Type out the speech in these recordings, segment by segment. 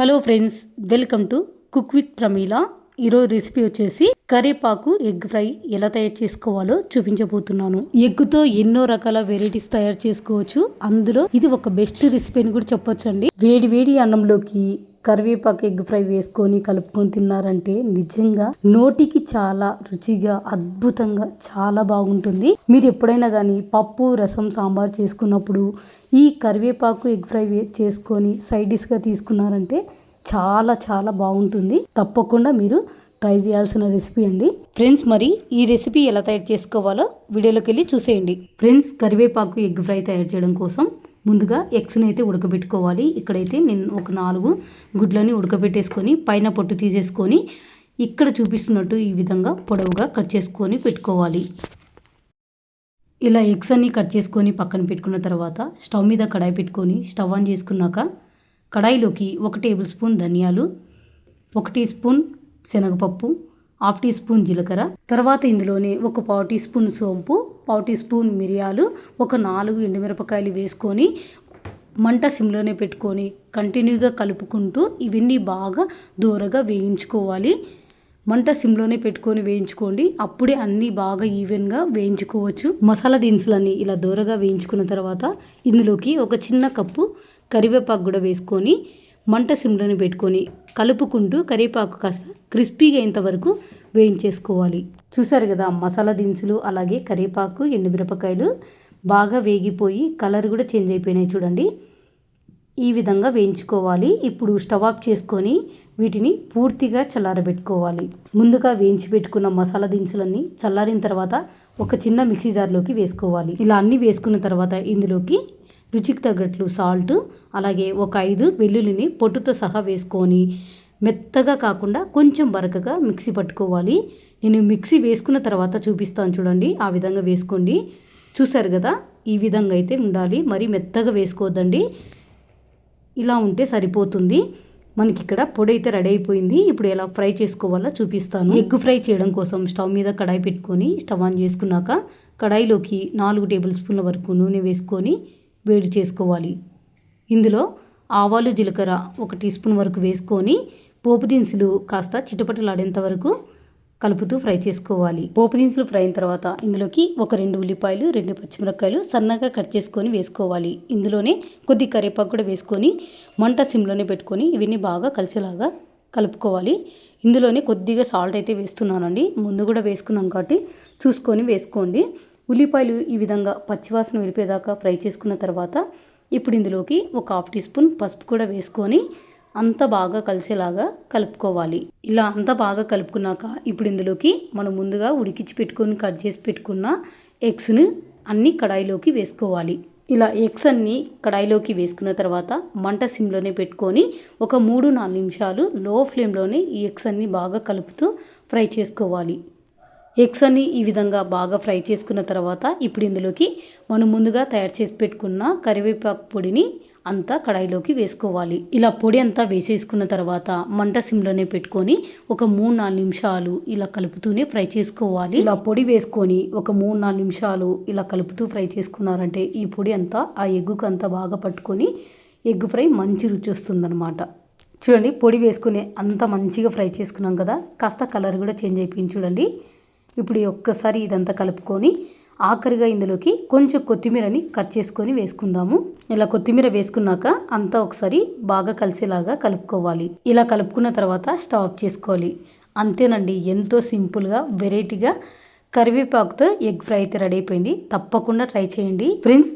Hello friends welcome to cook with Pramila. ఈరోజు recipe వచ్చేసి కరివేపాకు ఎగ్ ఫ్రై ఎలా తయారు చేసుకోవాలో చూపించబోతున్నాను. ఎగ్గుతో ఎన్నో రకాల వెరైటీస్ తయారు చేసుకోవచ్చు. అందులో ఇది ఒక బెస్ట్ రెసిపీ అని కూడా చెప్పొచ్చండి. వేడి వేడి అన్నంలోకి కరివేపాకు ఎగ్ ఫ్రై వేసుకొని కలుపుకొని తిన్నారంటే నిజంగా నోటికి చాలా రుచిగా అద్భుతంగా చాలా బాగుంటుంది. మీరు ఎప్పుడైనా కానీ పప్పు రసం సాంబార్ చేసుకున్నప్పుడు ఈ కరివేపాకు ఎగ్ ఫ్రై చేసుకొని సైడ్ డిష్గా తీసుకున్నారంటే చాలా చాలా బాగుంటుంది. తప్పకుండా మీరు ట్రై చేయాల్సిన రెసిపీ అండి. ఫ్రెండ్స్ మరి ఈ రెసిపీ ఎలా తయారు చేసుకోవాలో వీడియోలోకి వెళ్ళి చూసేయండి. ఫ్రెండ్స్ కరివేపాకు ఎగ్ ఫ్రై తయారు చేయడం కోసం ముందుగా ఎగ్స్ని అయితే ఉడకబెట్టుకోవాలి. ఇక్కడైతే నేను ఒక నాలుగు గుడ్లని ఉడకబెట్టేసుకొని పైన పొట్టు తీసేసుకొని ఇక్కడ చూపిస్తున్నట్టు ఈ విధంగా పొడవుగా కట్ చేసుకొని పెట్టుకోవాలి. ఇలా ఎగ్స్ అన్ని కట్ చేసుకొని పక్కన పెట్టుకున్న తర్వాత స్టవ్ మీద కడాయి పెట్టుకొని స్టవ్ ఆన్ చేసుకున్నాక కడాయిలోకి ఒక టేబుల్ స్పూన్ ధనియాలు ఒక టీ స్పూన్ శనగపప్పు హాఫ్ టీ స్పూన్ జీలకర్ర తర్వాత ఇందులోనే ఒక పావు టీ స్పూన్ సోంపు పావు టీ స్పూన్ మిరియాలు ఒక నాలుగు ఎండుమిరపకాయలు వేసుకొని మంట సిమ్లోనే పెట్టుకొని కంటిన్యూగా కలుపుకుంటూ ఇవన్నీ బాగా దూరగా వేయించుకోవాలి. మంట సిమ్లోనే పెట్టుకొని వేయించుకోండి. అప్పుడే అన్నీ బాగా ఈవెన్గా వేయించుకోవచ్చు. మసాలా దినుసులన్నీ ఇలా దూరగా వేయించుకున్న తర్వాత ఇందులోకి ఒక చిన్న కప్పు కరివేపాకు కూడా వేసుకొని మంట సిమ్లోని పెట్టుకొని కలుపుకుంటూ కరివేపాకు కాస్త క్రిస్పీగా అయ్యేంతవరకు వేయించేసుకోవాలి. చూసారు కదా మసాలా దినుసులు అలాగే కరివేపాకు ఎండుమిరపకాయలు బాగా వేగిపోయి కలర్ కూడా చేంజ్ అయిపోయినాయి చూడండి. ఈ విధంగా వేయించుకోవాలి. ఇప్పుడు స్టవ్ ఆఫ్ చేసుకొని వీటిని పూర్తిగా చల్లారబెట్టుకోవాలి. ముందుగా వేయించి పెట్టుకున్న మసాలా దినుసులన్నీ చల్లారిన తర్వాత ఒక చిన్న మిక్సీ జార్లోకి వేసుకోవాలి. ఇలా అన్నీ వేసుకున్న తర్వాత ఇందులోకి రుచికి తగ్గట్లు సాల్ట్ అలాగే ఒక ఐదు వెల్లుల్లిని పొట్టుతో సహా వేసుకొని మెత్తగా కాకుండా కొంచెం బరకగా మిక్సీ పట్టుకోవాలి. నేను మిక్సీ వేసుకున్న తర్వాత చూపిస్తాను చూడండి. ఆ విధంగా వేసుకోండి. చూసారు కదా? ఈ విధంగా అయితే ఉండాలి. మరి మెత్తగా వేసుకోవద్దండి. ఇలా ఉంటే సరిపోతుంది. మనకి ఇక్కడ పొడి అయితే రెడీ అయిపోయింది. ఇప్పుడు ఎలా ఫ్రై చేసుకోవాలో చూపిస్తాను. ఎగ్ ఫ్రై చేయడం కోసం స్టవ్ మీద కడాయి పెట్టుకొని స్టవ్ ఆన్ చేసుకున్నాక కడాయిలోకి నాలుగు టేబుల్ స్పూన్ల వరకు నూనె వేసుకొని వేడి చేసుకోవాలి. ఇందులో ఆవాలు జీలకర్ర ఒక టీ స్పూన్ వరకు వేసుకొని పోపు దినుసులు కాస్త చిటపటలాడేంత వరకు కలుపుతూ ఫ్రై చేసుకోవాలి. పోపు దినుసులు ఫ్రై అయిన తర్వాత ఇందులోకి ఒక రెండు ఉల్లిపాయలు రెండు పచ్చిమిరపకాయలు సన్నగా కట్ చేసుకొని వేసుకోవాలి. ఇందులోనే కొద్ది కరివేపాకు కూడా వేసుకొని మంట సిమ్లోనే పెట్టుకొని ఇవన్నీ బాగా కలిసేలాగా కలుపుకోవాలి. ఇందులోనే కొద్దిగా సాల్ట్ అయితే వేస్తున్నానండి. ముందు కూడా వేసుకున్నాం కాబట్టి చూసుకొని వేసుకోండి. ఉల్లిపాయలు ఈ విధంగా పచ్చివాసన వెళ్ళిపోయేదాకా ఫ్రై చేసుకున్న తర్వాత ఇప్పుడు ఇందులోకి ఒక హాఫ్ టీ స్పూన్ పసుపు కూడా వేసుకొని అంత బాగా కలిసేలాగా కలుపుకోవాలి. ఇలా అంత బాగా కలుపుకున్నాక ఇప్పుడు ఇందులోకి మనం ముందుగా ఉడికించి పెట్టుకొని కట్ చేసి పెట్టుకున్న ఎగ్స్ని అన్ని కడాయిలోకి వేసుకోవాలి. ఇలా ఎగ్స్ అన్ని కడాయిలోకి వేసుకున్న తర్వాత మంట సిమ్లోనే పెట్టుకొని ఒక మూడు నాలుగు నిమిషాలు లో ఫ్లేమ్లోనే ఈ ఎగ్స్ అన్ని బాగా కలుపుతూ ఫ్రై చేసుకోవాలి. ఎగ్స్ అన్ని ఈ విధంగా బాగా ఫ్రై చేసుకున్న తర్వాత ఇప్పుడు ఇందులోకి మనం ముందుగా తయారు చేసి పెట్టుకున్న కరివేపాకు పొడిని అంతా కడాయిలోకి వేసుకోవాలి. ఇలా పొడి అంతా వేసేసుకున్న తర్వాత మంట సిమ్లోనే పెట్టుకొని ఒక మూడు నాలుగు నిమిషాలు ఇలా కలుపుతూనే ఫ్రై చేసుకోవాలి. ఇలా పొడి వేసుకొని ఒక మూడు నాలుగు నిమిషాలు ఇలా కలుపుతూ ఫ్రై చేసుకున్నారంటే ఈ పొడి అంతా ఆ ఎగ్గుకు అంతా బాగా పట్టుకొని ఎగ్ ఫ్రై మంచి రుచి వస్తుందన్నమాట. చూడండి పొడి వేసుకుని అంత మంచిగా ఫ్రై చేసుకున్నాం కదా? కాస్త కలర్ కూడా చేంజ్ అయిపోయింది చూడండి. ఇప్పుడు ఒక్కసారి ఇదంతా కలుపుకొని ఆఖరిగా ఇందులోకి కొంచెం కొత్తిమీరని కట్ చేసుకొని వేసుకుందాము. ఇలా కొత్తిమీర వేసుకున్నాక అంతా ఒకసారి బాగా కలిసేలాగా కలుపుకోవాలి. ఇలా కలుపుకున్న తర్వాత స్టవ్ ఆఫ్ చేసుకోవాలి. అంతేనండి ఎంతో సింపుల్గా వెరైటీగా కరివేపాకుతో ఎగ్ ఫ్రై అయితే రెడీ అయిపోయింది. తప్పకుండా ట్రై చేయండి. ఫ్రెండ్స్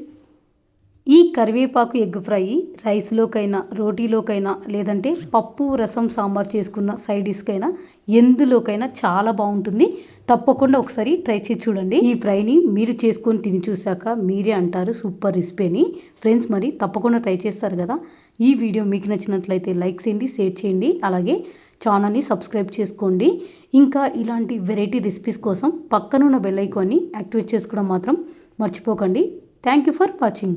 ఈ కరివేపాకు ఎగ్ ఫ్రై రైస్లోకైనా రోటీలోకైనా లేదంటే పప్పు రసం సాంబార్ చేసుకున్న సైడ్ డిష్కైనా ఎందులోకైనా చాలా బాగుంటుంది. తప్పకుండా ఒకసారి ట్రై చేసి చూడండి. ఈ ఫ్రైని మీరు చేసుకొని తిని చూశాక మీరే అంటారు సూపర్ రెసిపీ అని ఫ్రెండ్స్ మరి తప్పకుండా ట్రై చేస్తారు కదా. ఈ వీడియో మీకు నచ్చినట్లయితే లైక్ చేయండి షేర్ చేయండి అలాగే ఛానల్ని సబ్స్క్రైబ్ చేసుకోండి. ఇంకా ఇలాంటి వెరైటీ రెసిపీస్ కోసం పక్కనున్న బెల్ ఐకాన్ని యాక్టివేట్ చేసుకోవడం మాత్రం మర్చిపోకండి. Thank you for watching.